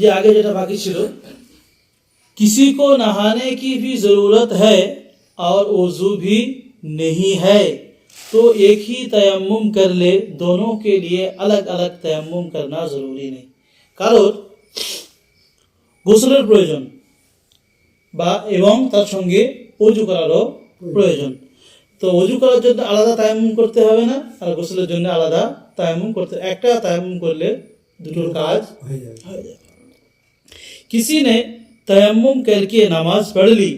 ये आगे जेटा बाकी छो किसी को नहाने की भी जरूरत है और वजू भी नहीं है तो एक ही तयम कर ले दोनों के लिए अलग अलग तयम करना जरूरी नहीं कारण गुसल प्रयोजन एवं तरह संगे उजू करारो प्रयोजन तो उजू करार आलदा तयम करते हैं और गुसलर जो आलदा तयम करते एक तयम कर लेटर क्या किसी ने तयम करके नमाज पढ़ ली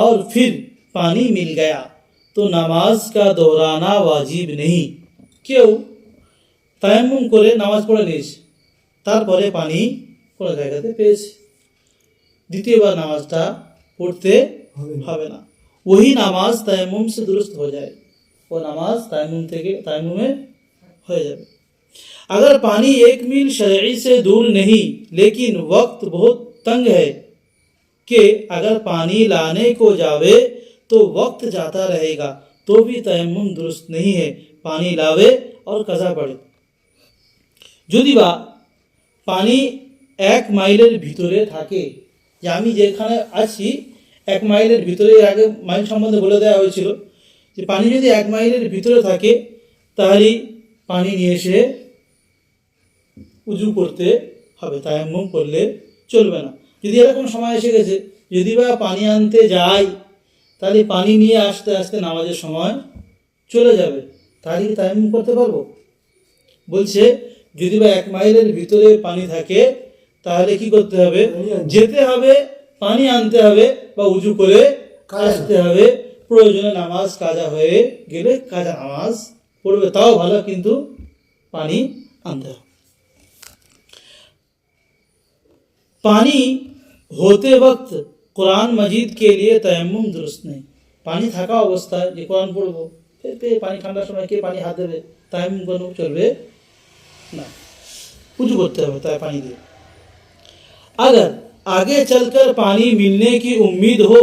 और फिर पानी मिल गया तो नमाज का दोहराना वाजिब नहीं क्यों तयम को नमाज पढ़ नहीं तरह पानी पड़ा जाएगा पे द्वितीय बार नमाजा पढ़ते हाँ वही नमाज तयम से दुरुस्त हो जाए वो नमाज तयम तयम हो जाए अगर पानी एक मील शरीर से दूर नहीं लेकिन वक्त बहुत तंग है कि अगर पानी लाने को जावे तो वक्त जाता रहेगा तो भी तयमुम दुरुस्त नहीं है पानी लावे और कजा पड़े जुदीवा पानी एक माइल भितरे थाके আমি যেখানে আছি এক মাইলের ভিতরে আগে মাইল সম্বন্ধে বলে দেওয়া হয়েছিল যে পানি যদি এক মাইলের ভিতরে থাকে তাহলে পানি নিয়ে এসে উজু করতে হবে তায়াম্মুম করলে চলবে না যদি এরকম সময় এসে গেছে যদি বা পানি আনতে যাই তাহলে পানি নিয়ে আসতে আসতে নামাজের সময় চলে যাবে তাহলে কি তায়াম্মুম করতে পারবো বলছে যদি বা এক মাইলের ভিতরে পানি থাকে তাহলে কি করতে হবে যেতে হবে পানি আনতে হবে বা উজু করে আসতে হবে প্রয়োজনে নামাজ কাজা হয়ে গেলে কাজা নামাজ পড়বে তাও ভালো কিন্তু পানি আনতে হবে पानी होते वक्त कुरान मजीद के लिए तयम दुरुस्त नहीं পানি থাকা অবস্থায় कुरान কোরআন পড়বো পেয়ে পানি ঠান্ডার সময় কে পানি হাত দেবে তাই কোনো চলবে ना कुछ করতে হবে তাই पानी दे अगर आगे चलकर पानी मिलने की उम्मीद हो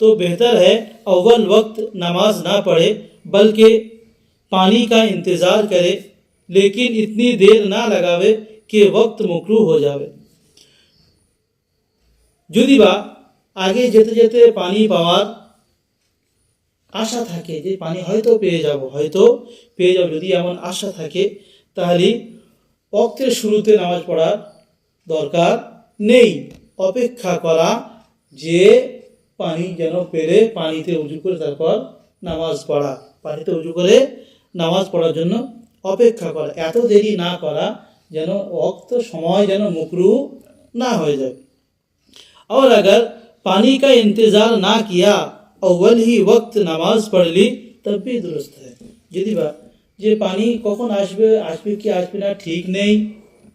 तो बेहतर है अव्वल वक्त नमाज ना पढ़े बल्कि पानी का इंतज़ार करे लेकिन इतनी देर ना लगावे कि वक्त मकरू हो जावे যদি বা আগে যেতে যেতে পানি পাওয়ার আশা থাকে যে পানি হয়তো পেয়ে যাব হয়তো পেয়ে যাব যদি এমন আশা থাকে তাহলে অক্ষের শুরুতে নামাজ পড়ার দরকার নেই অপেক্ষা করা যে পানি যেন পেরে পানিতে উজু করে তারপর নামাজ পড়া পানিতে উজু করে নামাজ পড়ার জন্য অপেক্ষা করা এত দেরি না করা যেন অক্ত সময় যেন মুকরু না হয়ে যায় और अगर पानी का इंतजार ना किया अव्वल ही वक्त नामाज पढ़ ली तब भी दुरुस्त है যদি বা যে পানি কখন আসবে আসবে কি আসবে না ঠিক নেই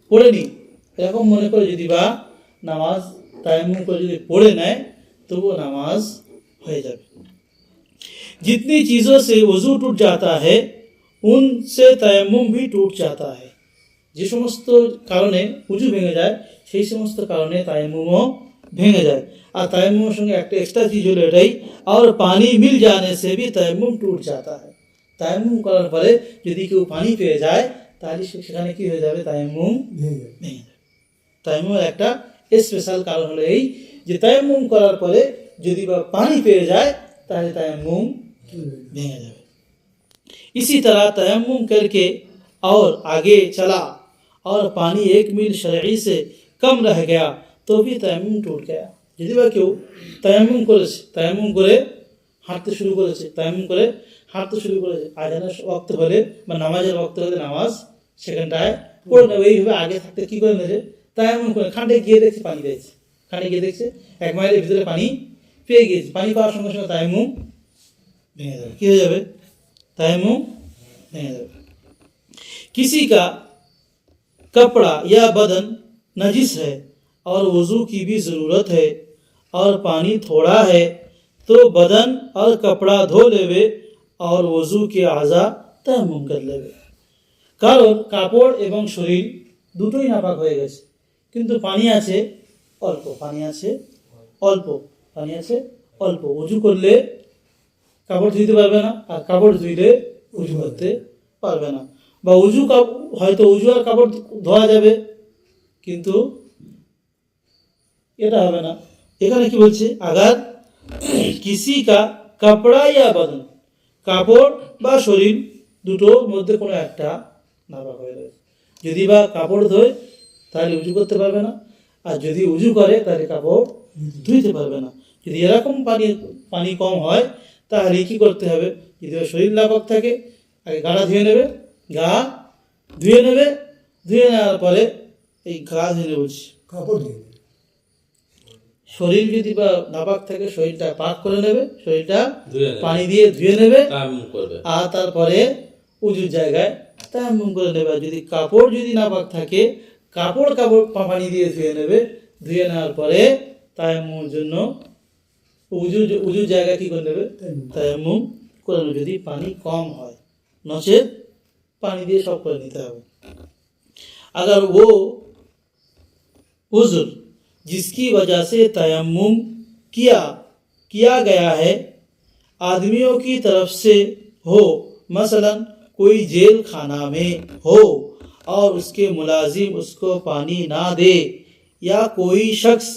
পড়ে নি এরকম মনে করে যদি বা নামাজ টাইম করে যদি পড়ে নেয় তবুও নামাজ হয়ে যাবে जितनी चीज़ों से वजू टूट जाता है उनसे तयमुम भी टूट जाता है যে সমস্ত কারণে উজু ভেঙে যায় সেই সমস্ত কারণে তাইমুমও भेगे जाए और तैमुम संगे एक एक्स्ट्रा चीज हल यटाई और पानी मिल जाने से भी तैमुम टूट जाता है तैमुम करार फिर क्यों पानी पे जाए तेने की तैमुम भेजे एक स्पेशल कारण हल ये तैमुम करार फिर जदि पानी पे जाए तैमुम भेगे जाए इसी तरह तयमुम करके और आगे चला और पानी एक मील शरीर से कम रह गया তো भी টুট গেয়া যদি বা কেউ তায়ামুম করেছে তায়ামুম করে হাঁটতে শুরু করেছে তায়ামুম করে হাঁটতে শুরু করেছে আজানের ওয়াক্ত হলে বা নামাজের ওয়াক্ত হলে নামাজ সেখানটায় পড়ে নেবে এইভাবে আগে থাকতে কী করে নেছে তায়ামুম করে খানটে গিয়ে দেখছে পানি পেয়েছে খাঁটে গিয়ে দেখছে এক মাইলের ভিতরে পানি পেয়ে গিয়েছে পানি পাওয়ার সঙ্গে সঙ্গে তায়ামুম ভেঙে যাবে কী হয়ে যাবে তায়ামুম ভেঙে যাবে किसी কাপড়া ইয়া বদন নজিস হয় और वजू की भी जरूरत है और पानी थोड़ा है तो बदन और कपड़ा धो लेवे और वजू के اعضاء تمم کر لے কারণ কাপড় এবং শরীর দুটোই নাপাক হয়ে গেছে কিন্তু পানি আছে অল্প পানি আছে অল্প পানি আছে অল্প ওযু করলে কাপড় ঝুইতে পারবে না আর কাপড় ঝুইলে ওযু করতে পারবে না বা ওযু করব হয়তো ওযু আর কাপড় ধোয়া যাবে কিন্তু এটা হবে না এখানে কি বলছে আঘাত কৃষিকা কাপড়া ইয়া বাদন কাপড় বা শরীর দুটোর মধ্যে কোনো একটা নাপাক হয়ে রয়েছে যদি বা কাপড় ধোয় তাহলে উজু করতে পারবে না আর যদি উজু করে তাহলে কাপড় ধুইতে পারবে না যদি এরকম পানি পানি কম হয় তাহলে কি করতে হবে যদি শরীর লাভক থাকে আগে গাড়া ধুয়ে নেবে গা ধুয়ে নেবে ধুয়ে নেওয়ার পরে এই গা ধুয়ে বলছি কাপড় ধুয়ে শরীর যদি বা নাপাক থাকে শরীরটা পাক করে নেবে শরীরটা পানি দিয়ে ধুয়ে নেবে আর তারপরে উজুর জায়গায় তেমন করে নেবে যদি কাপড় যদি নাপাক থাকে কাপড় কাপড় পানি দিয়ে ধুয়ে নেবে ধুয়ে নেওয়ার পরে তায়ামুর জন্য উজু উজুর জায়গা কি করে নেবে তায়াম্মুম করে নেবে যদি পানি কম হয় নচেত পানি দিয়ে সব করে নিতে হবে আগার ও উজুর जिसकी वजह से तयम किया किया गया है आदमियों की तरफ से हो मसलन कोई जेल खाना में हो और उसके मुलाजिम उसको पानी ना दे या कोई शख्स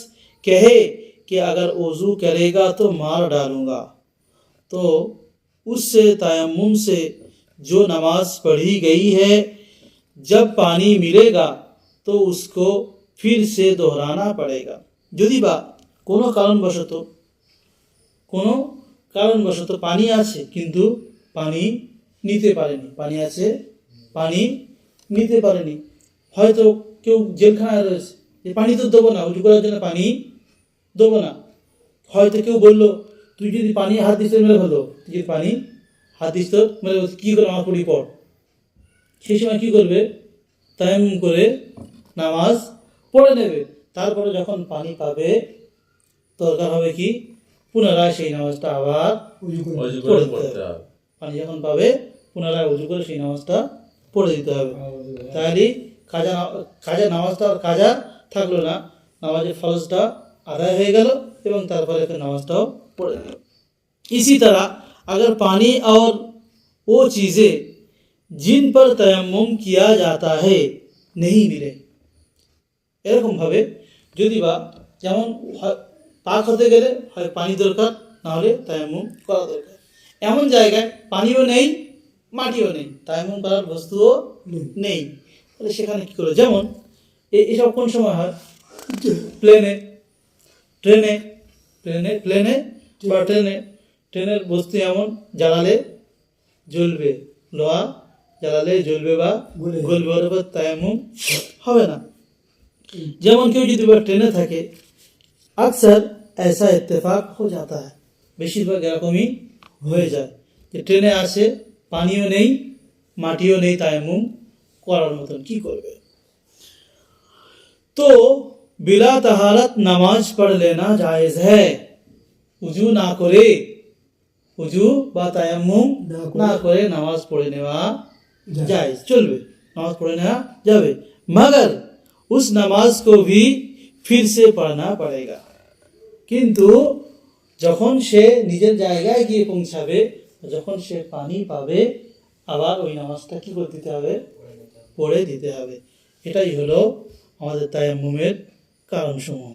कहे कि अगर वज़ू करेगा तो मार डालूँगा तो उससे तयम से जो नमाज पढ़ी गई है जब पानी मिलेगा तो उसको ফির সে দোহরানা পড়েগা যদি বা কোনো কারণবশত কোনো কারণবশত পানি আছে কিন্তু পানি নিতে পারেনি পানি আছে পানি নিতে পারেনি হয়তো কেউ জেলখানায় রয়েছে যে পানি তো দেবো না উঁচু করার জন্য পানি দেবো না হয়তো কেউ বললো তুই যদি পানি হাত দিস মেরে হলো তুই যদি পানি হাত দিস তোর মেরে কী করে আমার পড়ি পড় সেই সময় কী করবে তাই করে নামাজ полнеवे তারপরে যখন পানি পাবে তখন হবে কি পুনরায় শাইন অবস্থা আবাদ ওযু করতে পানি যখন পাবে পুনরায় ওযু করে শাইন অবস্থা পড়ে দিতে হবে খালি কাজা কাজা নমস্তার কাজা থাকলো না নামাজের ফলসটা আর আয়ে গেল তখন তারপরে এটা নমস্ত পড়ে इसी तरह अगर पानी और वो चीजें जिन पर তয়াম্মুম किया जाता है नहीं मिले এরকমভাবে যদি বা যেমন পাক হতে গেলে হয় পানি দরকার নাহলে তায়ামুম করা দরকার এমন জায়গায় পানিও নেই মাটিও নেই তায়ামুম করার বস্তুও নেই তাহলে সেখানে কী করে যেমন এসব কোন সময় হয় প্লেনে ট্রেনে ট্রেনে প্লেনে বা ট্রেনে ট্রেনের বস্তু এমন জ্বালালে জ্বলবে লোহা জ্বালালে জ্বলবে বা গলবে অথবা তায়ামুম হবে না যেমন কেউ যদি ট্রেনে থাকে আকসার এসা ইত্তেফাক হয়ে যাতা হয় বেশিরভাগ এরকমই হয়ে যায় যে ট্রেনে আসে পানিও নেই মাটিও নেই তাইমুম করার মতন কি করবে তো বিলা তাহারত নামাজ পড় লেনা জায়েজ হ্যাঁ উজু না করে উজু বা তায়ামুম না করে নামাজ পড়ে নেওয়া জায়েজ চলবে নামাজ পড়ে নেওয়া যাবে মাগার उस नमाज को भी फिर से पढ़ना पड़ेगा কিন্তু যখন সে নিজের জায়গায় গিয়ে পৌঁছাবে যখন সে পানি পাবে আবার ওই নামাজটা কি করে দিতে হবে পড়ে দিতে হবে এটাই হলো আমাদের তায়াম্মুমের কারণসমূহ